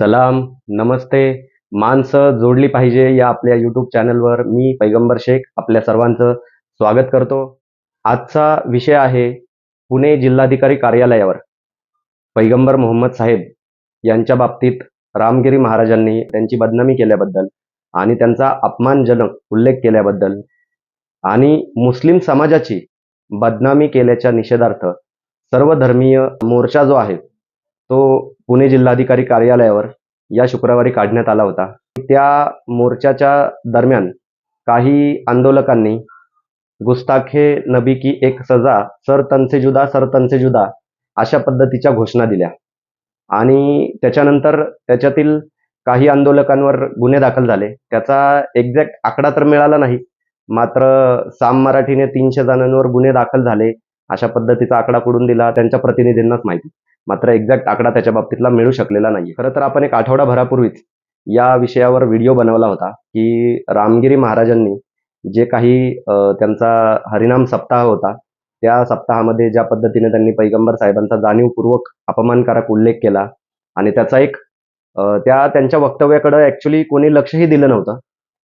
सलाम नमस्ते. माणसं जोडली पाहिजे या आपल्या यूट्यूब चॅनलवर मी पैगंबर शेख आपल्या सर्वांचं स्वागत करतो. आजचा विषय आहे पुणे जिल्हाधिकारी कार्यालयावर. पैगंबर मोहम्मद साहेब यांच्या बाबतीत रामगिरी महाराजांनी त्यांची बदनामी केल्याबद्दल आणि त्यांचा अपमानजनक उल्लेख केल्याबद्दल आणि मुस्लिम समाजाची बदनामी केल्याच्या निषेधार्थ सर्वधर्मीय मोर्चा जो आहे तो पुणे जिल्हाधिकारी कार्यालयावर या शुक्रवारी काढण्यात आला होता. त्या मोर्चाच्या दरम्यान काही आंदोलकांनी गुस्ताखे नबी की एक सजा सर तनसे जुदा सर तनसे जुदा अशा पद्धतीच्या घोषणा दिल्या. आणि त्याच्यानंतर त्याच्यातील काही आंदोलकांवर गुन्हे दाखल झाले. त्याचा एक्झॅक्ट आकडा तर मिळाला नाही मात्र साम मराठीने तीनशे जणांवर गुन्हे दाखल झाले अशा पद्धतीचा आकडा पडून दिला त्यांच्या प्रतिनिधींनाच माहिती. मात्र एक्झॅक्ट आकडा त्याच्या बाबतीतला मिळू शकलेला नाही खरं तर आपण एक आठवडाभरापूर्वीच या विषयावर व्हिडिओ बनवला होता की रामगिरी महाराजांनी जे काही त्यांचा हरिनाम सप्ताह होता त्या सप्ताहामध्ये ज्या पद्धतीने त्यांनी पैगंबर साहेबांचा जाणीवपूर्वक अपमानकारक उल्लेख केला आणि त्याचा एक त्या त्यांच्या वक्तव्याकडे ऍक्च्युली कोणी लक्षही दिलं नव्हतं.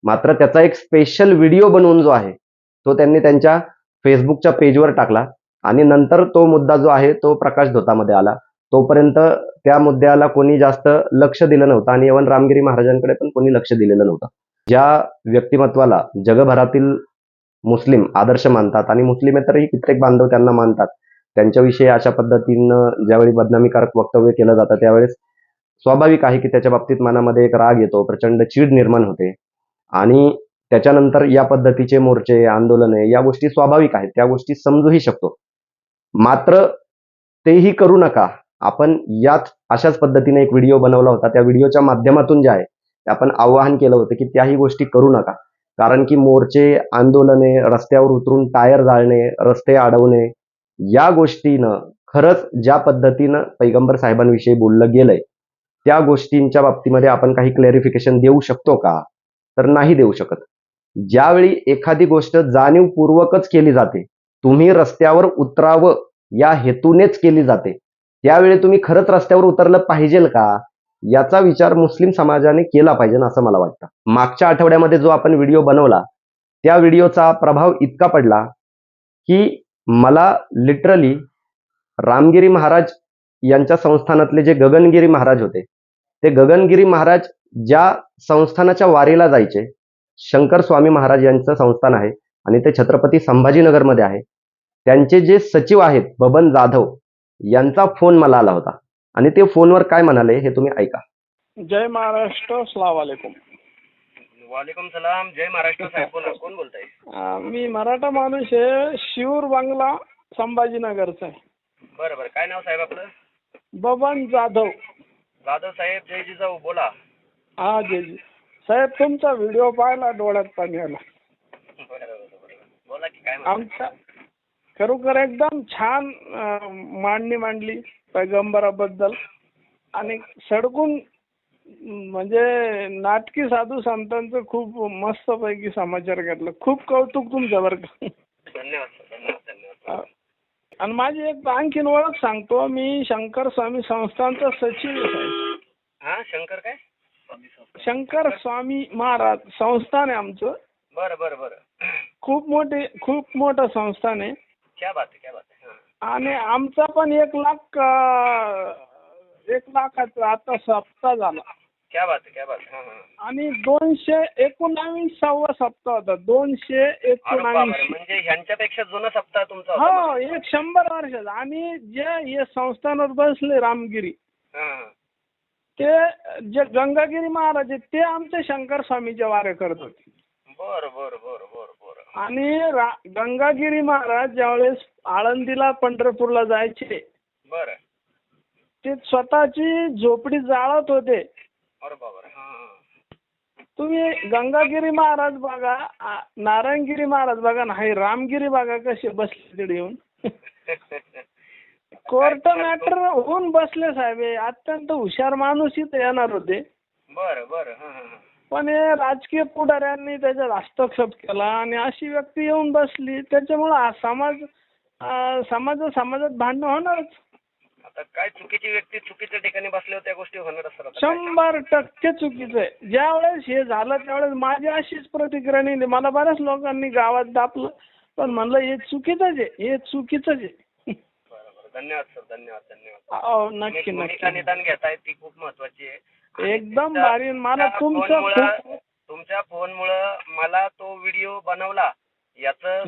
मात्र त्याचा एक स्पेशल व्हिडिओ बनवून जो आहे तो त्यांनी त्यांच्या फेसबुकच्या पेजवर टाकला. आणि नंतर तो मुद्दा जो आहे तो प्रकाश धोतामध्ये आला. तोपर्यंत त्या मुद्द्याला कोणी जास्त लक्ष दिलं नव्हतं आणि इव्हन रामगिरी महाराजांकडे पण कोणी लक्ष दिलेलं नव्हतं. ज्या व्यक्तिमत्वाला जगभरातील मुस्लिम आदर्श मानतात आणि मुस्लिमेतरही कित्येक बांधव त्यांना मानतात. त्यांच्याविषयी अशा पद्धतीनं ज्यावेळी बदनामीकारक वक्तव्य केलं जातं त्यावेळेस स्वाभाविक आहे की त्याच्या बाबतीत मनामध्ये एक राग येतो प्रचंड चीड निर्माण होते. आणि त्याच्यानंतर या पद्धतीचे मोर्चे आंदोलने या गोष्टी स्वाभाविक आहेत त्या गोष्टी समजूही शकतो. मात्र तेही करू नका. आपण याच अशाच पद्धतीने एक व्हिडिओ बनवला होता. त्या व्हिडिओच्या माध्यमातून जे आहे ते आपण आवाहन केलं होतं की त्याही गोष्टी करू नका. कारण की मोर्चे आंदोलने रस्त्यावर उतरून टायर जाळणे रस्ते अडवणे या गोष्टीनं खरंच ज्या पद्धतीनं पैगंबर साहेबांविषयी बोललं गेलंय त्या गोष्टींच्या बाबतीमध्ये आपण काही क्लॅरिफिकेशन देऊ शकतो का? तर नाही देऊ शकत. ज्यावेळी एखादी गोष्ट जाणीवपूर्वकच केली जाते तुम्ही रस्त्यावर उतरावं या हेतूनेच केली जाते. त्यावेळी तुम्ही खरंच रस्त्यावर उतरलं पाहिजेल का? याचा विचार मुस्लिम समाजाने केला पाहिजे असं मला वाटतं. मागच्या आठवड्यामध्ये जो आपण व्हिडिओ बनवला त्या व्हिडिओचा प्रभाव इतका पडला की मला लिटरली रामगिरी महाराज यांच्या संस्थानातले जे गगनगिरी महाराज होते ते गगनगिरी महाराज ज्या संस्थानाच्या वारीला जायचे शंकर स्वामी महाराज यांचं संस्थान आहे आणि ते छत्रपती संभाजीनगरमध्ये आहे त्यांचे जे सचिव आहेत बबन जाधव यांचा फोन मला आला होता. आणि ते फोनवर काय म्हणाले हे तुम्ही ऐका. जय महाराष्ट्र सलाम वालेकुम. वालेकुम सलाम. जय महाराष्ट्र साहेब कोण कोण बोलताय? मी मराठा माणूस आहे शिवूर बांगला संभाजीनगरचा आहे. बरं बरं. काय नाव साहेब आपलं? बबन जाधव. जाधव साहेब जय जिजाऊ बोला. हा जय जी साहेब तुमचा व्हिडिओ पाहिला डोळ्यात पाणी आला. बोला की काय आमच्या खरोखर एकदम छान मांडणी मांडली पैगंबराबद्दल. आणि सडकून म्हणजे नाटकी साधू संतांचं खूप मस्तपैकी समाचार घेतलं. खूप कौतुक तुमचं बरं का. धन्यवाद आणि माझी एक आणखीन ओळख सांगतो. मी शंकर स्वामी संस्थानचा सचिव आहे. हा शंकर काय? शंकर स्वामी महाराज संस्थान आहे आमचं. बरं बरं बरं. खूप मोठे खूप मोठं संस्थान आहे. क्या बात आहे क्या बात आहे हा. आणि आमचा पण एक लाख अं, एक लाखाचा आता सप्ताह झाला. क्या बात आहे क्या बात आहे हा, हा. आणि दोनशे एकोणावीसावा सप्ताह होता दोनशे अरे बापरे, एकोणावीस म्हणजे ह्यांच्यापेक्षा जुना सप्ताह तुमचा होता. हो एक शंभर वर्षाचा आणि जे हे संस्थानावर बसले रामगिरी हा, हा. ते जे गंगागिरी महाराज आहेत ते आमचे शंकर स्वामीच्या वारे करत होते. बरं बरं बरं. आणि रा- गंगागिरी महाराज ज्यावेळेस आळंदीला पंढरपूरला जायचे बरं ते स्वतःची झोपडी जाळत होते. तुम्ही गंगागिरी महाराज बघा आ- नारायणगिरी महाराज बघा ना हे रामगिरी बघा कसे बसले तिथे येऊन कोर्ट मॅटर होऊन बसले साहेब हे अत्यंत हुशार माणूस इथे येणार होते बरं बरं हा हा हा. पण हे राजकीय पुढाऱ्यांनी त्याच्यात हस्तक्षेप केला आणि अशी व्यक्ती येऊन बसली. त्याच्यामुळं हा समाज समाज समाजात भांडणं होणारच. आता काय चुकीची व्यक्ती चुकीच्या ठिकाणी बसल्यावर त्या गोष्टी काय? शंभर टक्के चुकीचं आहे. ज्यावेळेस हे झालं त्यावेळेस माझी अशीच प्रतिक्रिया नाही मला बऱ्याच लोकांनी गावात दापलं पण म्हणलं हे चुकीचंच आहे. हे चुकीचंच आहे. धन्यवाद सर. धन्यवाद धन्यवाद. तुम्ही नक्की. नक्की निदान घेताय ती खूप महत्वाची आहे. एकदम भारी मला तुमचं तुमच्या फोनमुळं मला तो व्हिडिओ बनवला. याचं.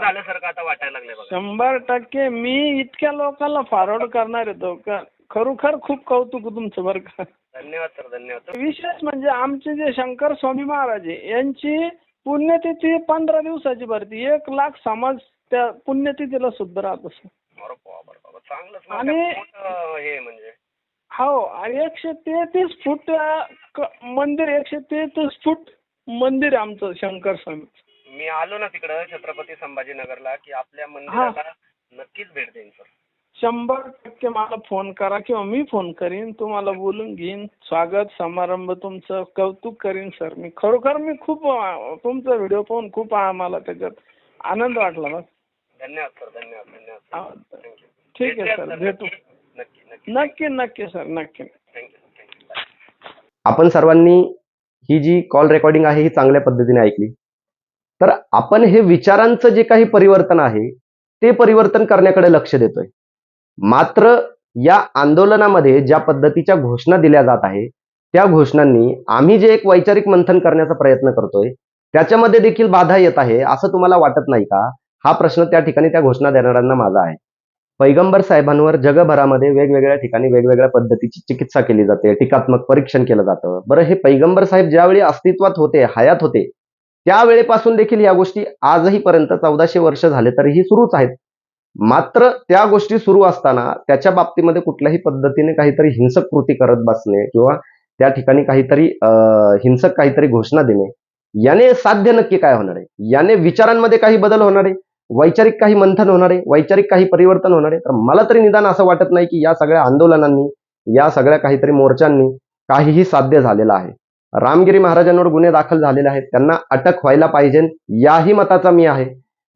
झाल्यासारखं आता वाटायला लागले शंभर टक्के. मी इतक्या लोकांना फॉरवर्ड करणार येतो खरोखर खूप कौतुक तुमचं बरं का. धन्यवाद सर. धन्यवाद. विशेष म्हणजे आमचे जे शंकर स्वामी महाराज यांची पुण्यतिथी पंधरा दिवसाची भरती. एक लाख समाज त्या पुण्यतिथीला सुद्धा राहत असतो आणि- हे म्हणजे हो आणि एकशे तेहतीस फूट मंदिर एकशे तेहतीस फूट मंदिर आहे आमचं शंकर स्वामी. मी आलो ना तिकडं छत्रपती संभाजीनगरला की आपल्या मंदिराला नक्कीच भेट देईन सर. शंभर टक्के मला फोन करा किंवा मी फोन करीन तुम्हाला बोलून घेईन. स्वागत समारंभ तुमचं कौतुक करीन सर. मी खरोखर मी खूप तुमचा व्हिडिओ पाहून खूप आम्हाला त्याच्यात आनंद वाटला बस. धन्यवाद सर. धन्यवाद धन्यवाद. ठीक आहे सर. भेटू. नक्की नक्की सर नक्की. आपण सर्वांनी ही जी कॉल रेकॉर्डिंग आहे ही चांगल्या पद्धतीने ऐकली. तर आपण हे विचारांचं जे काही परिवर्तन आहे ते परिवर्तन करण्याकडे लक्ष देतोय. मात्र या आंदोलनामध्ये ज्या पद्धतीच्या घोषणा दिल्या जात आहे त्या घोषणांनी आम्ही जे एक वैचारिक मंथन करण्याचा प्रयत्न करतोय त्याच्यामध्ये देखील बाधा येत आहे असं तुम्हाला वाटत नाही का? हा प्रश्न त्या ठिकाणी त्या घोषणा देणाऱ्यांना माझा आहे. पैगंबर साहेबांवर जगभरामध्ये वेगवेगळ्या ठिकाणी वेगवेगळ्या पद्धतीची चिकित्सा केली जाते टीकात्मक परीक्षण केलं जातं. बरं हे पैगंबर साहेब ज्यावेळी अस्तित्वात होते हयात होते त्यावेळेपासून देखील या गोष्टी आजही पर्यंत चौदाशे वर्ष झाले तरीही सुरूच आहेत. मात्र त्या गोष्टी सुरू असताना त्याच्या बाबतीमध्ये कुठल्याही पद्धतीने काहीतरी हिंसक कृती करत बसणे किंवा त्या ठिकाणी काहीतरी अं, हिंसक काहीतरी घोषणा देणे याने साध्य नक्की काय होणार आहे? याने विचारांमध्ये काही बदल होणार आहे? वैचारिक काही मंथन होणार आहे वैचारिक काही परिवर्तन होणार आहे तर मला तरी निदान असं वाटत नाही की या सगळ्या आंदोलनांनी या सगळ्या काहीतरी मोर्चांनी काहीही साध्य झालेलं आहे. रामगिरी महाराजांवर गुन्हे दाखल झालेले आहेत. त्यांना अटक व्हायला पाहिजे. याही मताचा मी आहे.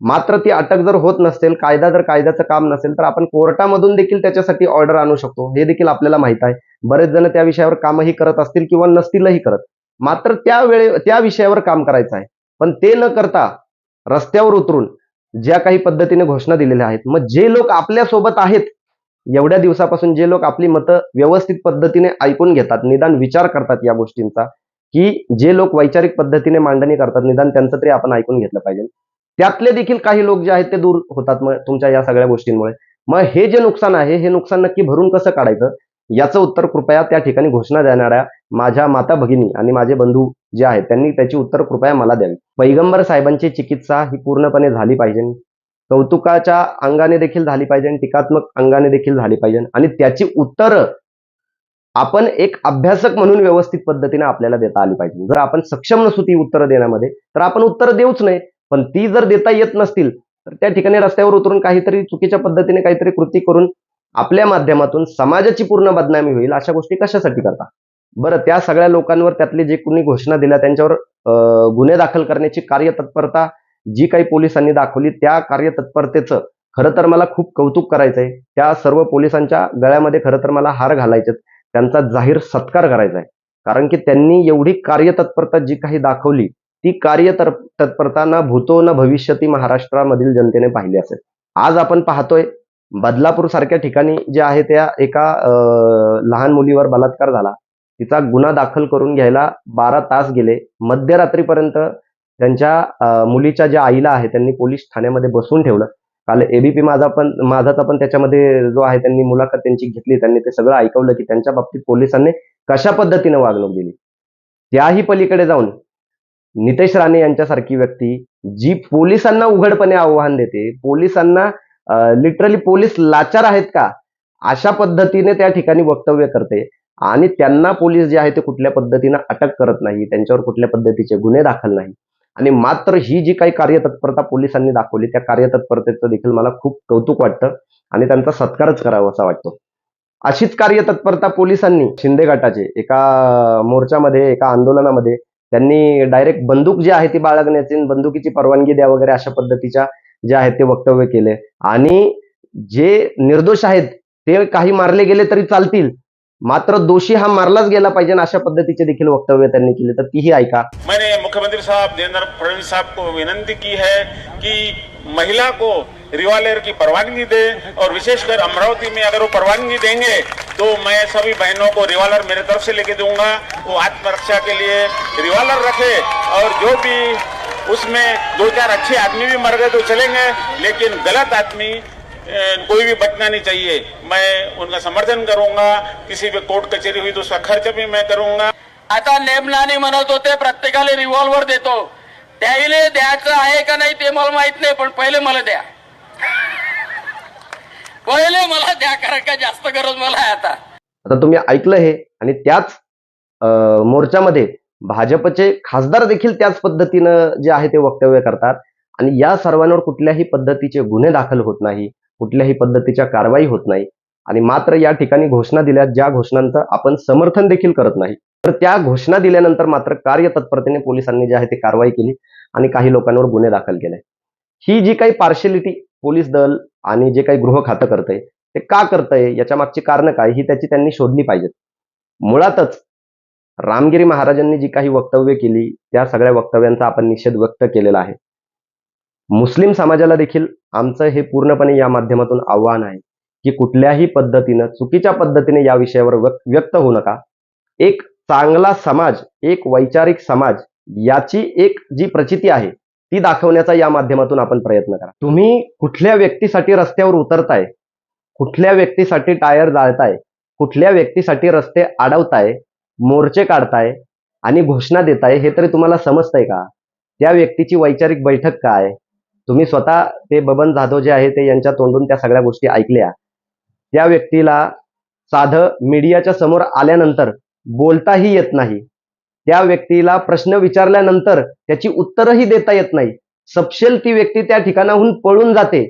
मात्र ती अटक जर होत नसेल कायदा जर कायद्याचं काम नसेल तर आपण कोर्टामधून देखील त्याच्यासाठी ऑर्डर आणू शकतो. हे देखील आपल्याला माहीत आहे. बरेच जण त्या विषयावर कामही करत असतील किंवा नसतीलही करत. मात्र त्या वेळे त्या विषयावर काम करायचं आहे. पण ते न करता रस्त्यावर उतरून ज्या काही पद्धतीने घोषणा दिलेल्या आहेत मग जे लोक आपल्यासोबत आहेत एवढ्या दिवसापासून जे लोक आपली मतं व्यवस्थित पद्धतीने ऐकून घेतात निदान विचार करतात या गोष्टींचा की जे लोक वैचारिक पद्धतीने मांडणी करतात निदान त्यांचं तरी आपण ऐकून घेतलं पाहिजे. त्यातले देखील काही लोक जे आहेत ते दूर होतात मग तुमच्या या सगळ्या गोष्टींमुळे. मग हे जे नुकसान आहे हे नुकसान नक्की भरून कसं काढायचं? याचं उत्तर कृपया त्या ठिकाणी घोषणा देणाऱ्या माझ्या माता भगिनी आणि माझे बंधू जे आहेत त्यांनी त्याची उत्तर कृपया मला द्यावी. पैगंबर साहेबांची चिकित्सा ही पूर्णपणे झाली पाहिजे. कौतुकाच्या अंगाने देखील झाली पाहिजे टीकात्मक अंगाने देखील झाली पाहिजे आणि त्याची उत्तरं आपण एक अभ्यासक म्हणून व्यवस्थित पद्धतीने आपल्याला देता आली पाहिजे. जर आपण सक्षम नसू ती उत्तरं देण्यामध्ये तर आपण उत्तरं देऊच नाही. पण ती जर देता येत नसतील तर त्या ठिकाणी रस्त्यावर उतरून काहीतरी चुकीच्या पद्धतीने काहीतरी कृती करून आपल्या माध्यमातून समाजाची पूर्ण बदनामी होईल अशा गोष्टी कशासाठी करता? बरं त्या सगळ्या लोकांवर त्यातले जे कुणी घोषणा दिल्या त्यांच्यावर अं, गुन्हे दाखल करण्याची कार्यतत्परता जी काही पोलिसांनी दाखवली त्या कार्यतत्परतेचं खरं तर मला खूप कौतुक करायचंय. त्या सर्व पोलिसांच्या गळ्यामध्ये खरं तर मला हार घालायचे त्यांचा जाहीर सत्कार करायचा आहे कारण की त्यांनी एवढी कार्यतत्परता जी काही दाखवली ती कार्य तत्परता ना भूतो ना भविष्यती महाराष्ट्रामधील जनतेने पाहिली असेल. आज आपण पाहतोय बदलापूर सारख्या ठिकाणी जे आहे त्या एका लहान मुलीवर बलात्कार झाला. तिचा गुन्हा दाखल करून घ्यायला बारा तास गेले. मध्यरात्रीपर्यंत त्यांच्या मुलीच्या ज्या आईला आहे त्यांनी पोलीस ठाण्यामध्ये बसून ठेवलं. काल एबीपी माझा पण माझाचा पण त्याच्यामध्ये जो आहे त्यांनी मुलाखत त्यांची घेतली. त्यांनी ते सगळं ऐकवलं की त्यांच्या बाबतीत पोलिसांनी कशा पद्धतीने वागणूक दिली. त्याही पलीकडे जाऊन नितेश राणे यांच्यासारखी व्यक्ती जी पोलिसांना उघडपणे आव्हान देते पोलिसांना लिटरली पोलीस लाचार आहेत का? अशा पद्धतीने त्या ठिकाणी वक्तव्य करते. आणि त्यांना पोलीस जे आहे ते कुठल्या पद्धतीनं अटक करत नाही त्यांच्यावर कुठल्या पद्धतीचे गुन्हे दाखल नाही. आणि मात्र ही जी काही कार्यतत्परता पोलिसांनी दाखवली त्या कार्यतत्परतेचं देखील मला खूप कौतुक वाटतं आणि त्यांचा सत्कारच करावा असा वाटतो. अशीच कार्यतत्परता पोलिसांनी शिंदे गटाचे एका मोर्चामध्ये एका आंदोलनामध्ये त्यांनी डायरेक्ट बंदूक जी आहे ती बाळगण्याची बंदुकीची परवानगी द्या वगैरे अशा पद्धतीच्या जे आहेत ते वक्तव्य केले. आणि जे निर्दोष आहेत ते काही मारले गेले तरी चालतील. मात्र दोषी हा मारलाच गेला पाहिजे अशा पद्धतीचे देखील वक्तव्य त्यांनी केले. तर तीही ऐका. मैंने मुख्यमंत्री साहब देवेंद्र फडणवीस साहब को विनंती की है कि महिला को रिवालेर की परवानगी दे और विशेषकर अमरावती में अगर वो परवानगी देंगे तो मैं सभी बहनों को रिवालर मेरे तरफ से लेके दूंगा वो आत्मरक्षा के लिए रिवालर रखे और जो भी उसमें दो चार अच्छे आदमी भी मर गए तो चलेंगे लेकिन गलत आदमी कोई भी बचना नहीं चाहिए। मैं उनका समर्थन करूंगा किसी भी कोर्ट कचेरी हुई तो उसका खर्च भी मैं करूंगा। आता नेमनाने म्हणत होते प्रत्येकाला रिव्हॉल्वर देतो। त्याईले द्यायचं आहे का नाही ते मला माहीत नाही पण पहिले मला द्या. पहिले मला द्या कारण का जास्त गरज मला आहे आता. आता तुम्ही ऐकलं हे आणि त्याच अं, मोर्चामध्ये भाजपचे खासदार देखील त्याच पद्धतीनं जे आहे ते वक्तव्य करतात. आणि या सर्वांवर कुठल्याही पद्धतीचे गुन्हे दाखल होत नाही कुठल्याही पद्धतीच्या कारवाई होत नाही. आणि मात्र या ठिकाणी घोषणा दिल्या ज्या घोषणांचं आपण समर्थन देखील करत नाही. तर त्या घोषणा दिल्यानंतर मात्र कार्यतत्परतेने पोलिसांनी जे आहे ते कारवाई केली आणि काही लोकांवर गुन्हे दाखल केले. ही जी काही पार्शलिटी पोलीस दल आणि जे काही गृह खातं करतंय ते का करतंय याच्या मागची कारणं काय ही त्याची त्यांनी शोधली पाहिजेत. मुळातच रामगिरी महाराजांनी जी काही वक्तव्य केली त्या सगळ्या वक्तव्यांचा आपण निषेध व्यक्त केलेला आहे. मुस्लिम समाजाला देखील आमचं हे पूर्णपणे या माध्यमातून आव्हान आहे की कुठल्याही पद्धतीनं चुकीच्या पद्धतीने या विषयावर व्यक्त होऊ नका. एक चांगला समाज एक वैचारिक समाज याची एक जी प्रचिती आहे ती दाखवण्याचा या माध्यमातून आपण प्रयत्न करा. तुम्ही कुठल्या व्यक्तीसाठी रस्त्यावर उतरताय कुठल्या व्यक्तीसाठी टायर जाळताय कुठल्या व्यक्तीसाठी रस्ते अडवताय मोर्चे काढताय आणि घोषणा देताय हे तरी तुम्हाला समजतंय का? त्या व्यक्तीची वैचारिक बैठक काय? तुम्ही स्वतः ते बबन जाधव जे आहे ते यांच्या तोंडून त्या सगळ्या गोष्टी ऐकल्या. त्या व्यक्तीला साधं मीडियाच्या समोर आल्यानंतर बोलताही येत नाही. त्या व्यक्तीला प्रश्न विचारल्यानंतर त्याची उत्तरही देता येत नाही. सपशेल ती व्यक्ती त्या ठिकाणाहून पळून जाते.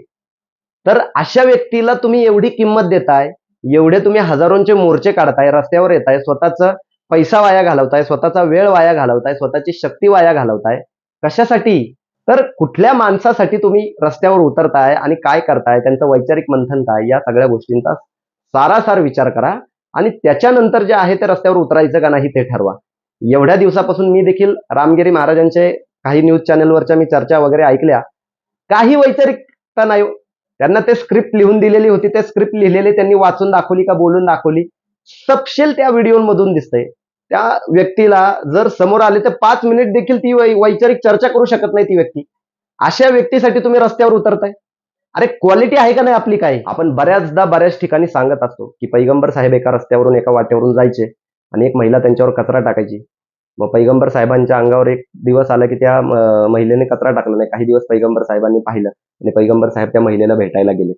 तर अशा व्यक्तीला तुम्ही एवढी किंमत देताय? एवढे तुम्ही हजारोंचे मोर्चे काढताय रस्त्यावर येताय स्वतःचं पैसा वाया घालवताय स्वतःचा वेळ वाया घालवताय स्वतःची शक्ती वाया घालवताय कशासाठी? तर कुठल्या माणसासाठी तुम्ही रस्त्यावर उतरताय आणि काय करताय त्यांचं वैचारिक मंथन काय या सगळ्या गोष्टींचा सारासार विचार करा आणि त्याच्यानंतर जे आहे ते रस्त्यावर उतरायचं का नाही ते ठरवा. एवढ्या दिवसापासून मी देखील रामगिरी महाराजांचे काही न्यूज चॅनलवरच्या मी चर्चा वगैरे ऐकल्या. काही वैचारिकता नाही हो. त्यांना ते स्क्रिप्ट लिहून दिलेली होती ते स्क्रिप्ट लिहिलेली त्यांनी वाचून दाखवली का बोलून दाखवली. सपशेल त्या व्हिडिओमधून दिसतंय. त्या व्यक्तीला जर समोर आले तर पाच मिनिट देखील ती वैचारिक चर्चा करू शकत नाही ती व्यक्ती. अशा व्यक्तीसाठी तुम्ही रस्त्यावर उतरताय. अरे क्वालिटी आहे का नाही आपली काय आपण बऱ्याचदा बऱ्याच ठिकाणी सांगत असतो की पैगंबर साहेब एका रस्त्यावरून एका वाट्यावरून जायचे आणि एक महिला त्यांच्यावर कचरा टाकायची. मग पैगंबर साहेबांच्या अंगावर एक दिवस आला की त्या महिलेने कचरा टाकला नाही. काही दिवस पैगंबर साहेबांनी पाहिलं आणि पैगंबर साहेब त्या महिलेला भेटायला गेले.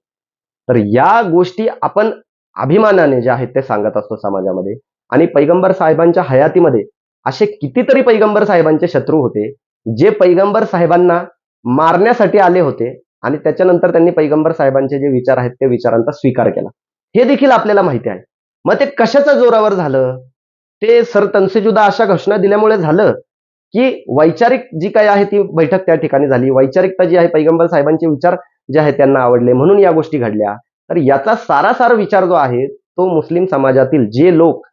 तर या गोष्टी आपण अभिमानाने जे आहेत ते सांगत असतो समाजामध्ये. आणि पैगंबर साहेबांच्या हयातीमध्ये असे कितीतरी पैगंबर साहेबांचे शत्रू होते जे पैगंबर साहेबांना मारण्यासाठी आले होते आणि त्याच्यानंतर त्यांनी पैगंबर साहेबांचे जे विचार आहेत ते विचारांचा स्वीकार केला. हे देखील आपल्याला माहिती आहे. मग ते कशाच्या जोरावर झालं? ते सर तनसेजुदा अशा घोषणा दिल्यामुळे झालं की वैचारिक जी काय आहे ती बैठक त्या ठिकाणी झाली. वैचारिकता जी आहे पैगंबर साहेबांचे विचार जे आहेत त्यांना आवडले. म्हणून या गोष्टी घडल्या. तर याचा सारासार विचार जो आहे तो मुस्लिम समाजातील जे लोक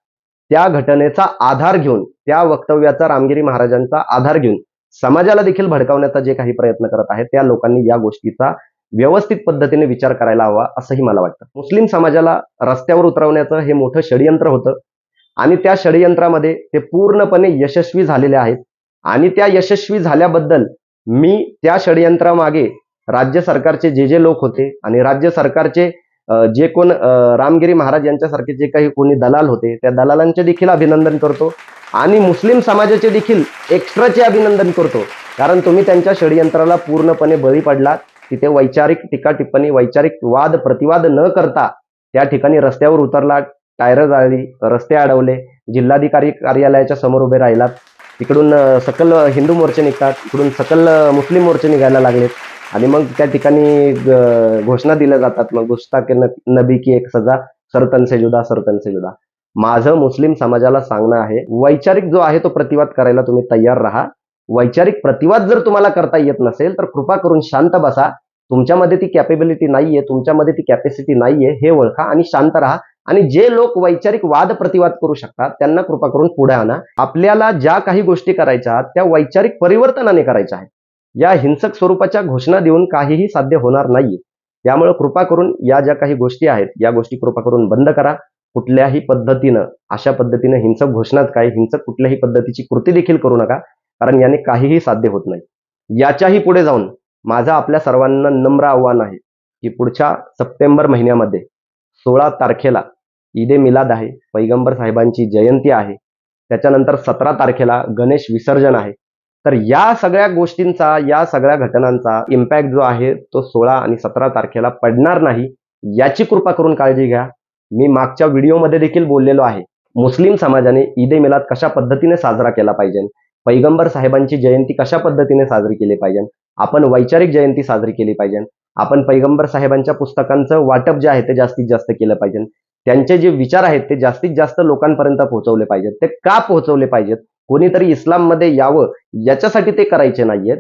त्या घटनेचा आधार घेऊन त्या वक्तव्याचा रामगिरी महाराजांचा आधार घेऊन समाजाला देखील भडकावण्याचा जे काही प्रयत्न करत आहेत त्या लोकांनी या गोष्टीचा व्यवस्थित पद्धतीने विचार करायला हवा असंही मला वाटतं. मुस्लिम समाजाला रस्त्यावर उतरवण्याचं हे मोठं षडयंत्र होतं आणि त्या षडयंत्रामध्ये ते पूर्णपणे यशस्वी झालेले आहेत आणि त्या यशस्वी झाल्याबद्दल मी त्या षडयंत्रामागे राज्य सरकारचे जे जे लोक होते आणि राज्य सरकारचे जे कोण रामगिरी महाराज यांच्यासारखे जे काही कोणी दलाल होते त्या दलालांचे देखील अभिनंदन करतो आणि मुस्लिम समाजाचे देखील एक्स्ट्राचे अभिनंदन करतो. कारण तुम्ही त्यांच्या षडयंत्राला पूर्णपणे बळी पडलात. तिथे वैचारिक टीका टिप्पणी वैचारिक वाद प्रतिवाद न करता त्या ठिकाणी रस्त्यावर उतरला टायर जाळली रस्ते अडवले जिल्हाधिकारी कार्यालयाच्या समोर उभे राहिलात. तिकडून सकल हिंदू मोर्चे निघतात. इकडून सकल मुस्लिम मोर्चे निघायला लागलेत. आणि मग त्या ठिकाणी घोषणा दिल्या जातात. मग गुस्ताके नबी की एक सजा सरतन से जुदा सरतन से जुदा. माझं मुस्लिम समाजाला सांगणं आहे वैचारिक जो आहे तो प्रतिवाद करायला तुम्ही तयार राहा. वैचारिक प्रतिवाद जर तुम्हाला करता येत नसेल तर कृपा करून शांत बसा. तुमच्यामध्ये ती कॅपेबिलिटी नाहीये तुमच्यामध्ये ती कॅपॅसिटी नाहीये हे ओळखा आणि शांत राहा. आणि जे लोक वैचारिक वाद प्रतिवाद करू शकतात त्यांना कृपा करून पुढे आणा. आपल्याला ज्या काही गोष्टी करायच्या त्या वैचारिक परिवर्तनाने करायच्या आहेत. या हिंसक स्वरूपाच्या घोषणा देऊन काहीही साध्य होणार नाहीये. त्यामुळे कृपा करून या ज्या काही गोष्टी आहेत या गोष्टी कृपा करून बंद करा. कुठल्याही पद्धतीनं अशा पद्धतीनं हिंसक घोषणाच काय हिंसक कुठल्याही पद्धतीची कृती देखील करू नका कारण याने काहीही साध्य होत नाही. याच्याही पुढे जाऊन माझं आपल्या सर्वांना नम्र आव्हान आहे की पुढच्या सप्टेंबर महिन्यामध्ये सोळा तारखेला ईदे मिलाद आहे पैगंबर साहेबांची जयंती आहे. त्याच्यानंतर सतरा तारखेला गणेश विसर्जन आहे. तर या सगळ्या गोष्टींचा या सगळ्या घटनांचा इम्पॅक्ट जो आहे तो सोळा आणि सतरा तारखेला पडणार नाही याची कृपा करून काळजी घ्या. मी मागच्या व्हिडिओमध्ये देखील बोललेलो आहे मुस्लिम समाजाने ईद ए मिलाद कशा पद्धतीने साजरा केला पाहिजे? पैगंबर साहेबांची जयंती कशा पद्धतीने साजरी केली पाहिजे? आपण वैचारिक जयंती साजरी केली पाहिजे. आपण पैगंबर साहेबांच्या पुस्तकांचं वाटप जे आहे ते जास्तीत जास्त केलं पाहिजे. त्यांचे जे विचार आहेत ते जास्तीत जास्त लोकांपर्यंत पोहोचवले पाहिजेत. ते का पोहोचवले पाहिजेत? कोणीतरी इस्लाममध्ये यावं याच्यासाठी ते करायचे नाहीयेत.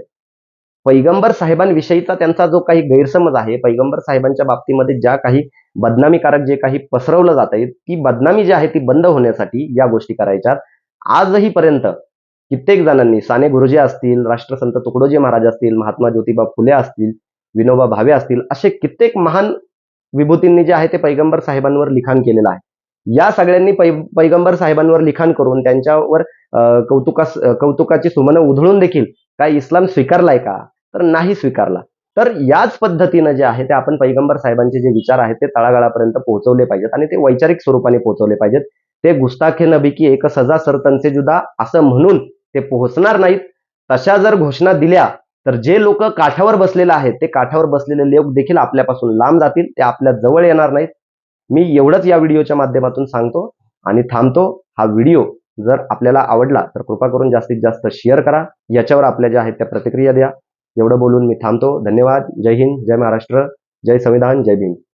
पैगंबर साहेबांविषयीचा त्यांचा जो काही गैरसमज आहे पैगंबर साहेबांच्या बाबतीमध्ये ज्या काही बदनामीकारक जे काही पसरवलं जात आहे ती बदनामी जी आहे ती बंद होण्यासाठी या गोष्टी करायच्या आजही पर्यंत कित्येक जणांनी साने गुरुजी असतील राष्ट्रसंत तुकडोजी महाराज असतील महात्मा ज्योतिबा फुले असतील विनोबा भावे असतील असे कित्येक महान विभूतींनी जे आहे ते पैगंबर साहेबांवर लिखाण केलेलं आहे. या सगळ्यांनी पै पैगंबर साहेबांवर लिखाण करून त्यांच्यावर कौतुका कौतुकास कौतुकाची सुमनं उधळून देखील काय इस्लाम स्वीकारलाय का? तर नाही स्वीकारला. तर याच पद्धतीनं जे आहे ते आपण पैगंबर साहेबांचे जे विचार आहेत ते तळागाळापर्यंत पोहोचवले पाहिजेत आणि ते वैचारिक स्वरूपाने पोहोचवले पाहिजेत. ते गुस्ताखे नबी की एक सजा सरतनचे जुदा असं म्हणून ते पोहोचणार नाहीत. तशा जर घोषणा दिल्या तर जे लोक काठावर बसलेले आहेत ते काठावर बसलेले लोक देखील आपल्यापासून लांब जातील ते आपल्या जवळ येणार नाहीत. मी एवढंच या व्हिडिओच्या माध्यमातून सांगतो आणि थांबतो. हा व्हिडिओ जर आपल्याला आवडला तर कृपा करून जास्तीत जास्त शेअर करा. याच्यावर आपल्या ज्या आहेत त्या प्रतिक्रिया द्या. एवढं बोलून मी थांबतो. धन्यवाद. जय हिंद. जय महाराष्ट्र. जय संविधान. जय भीम.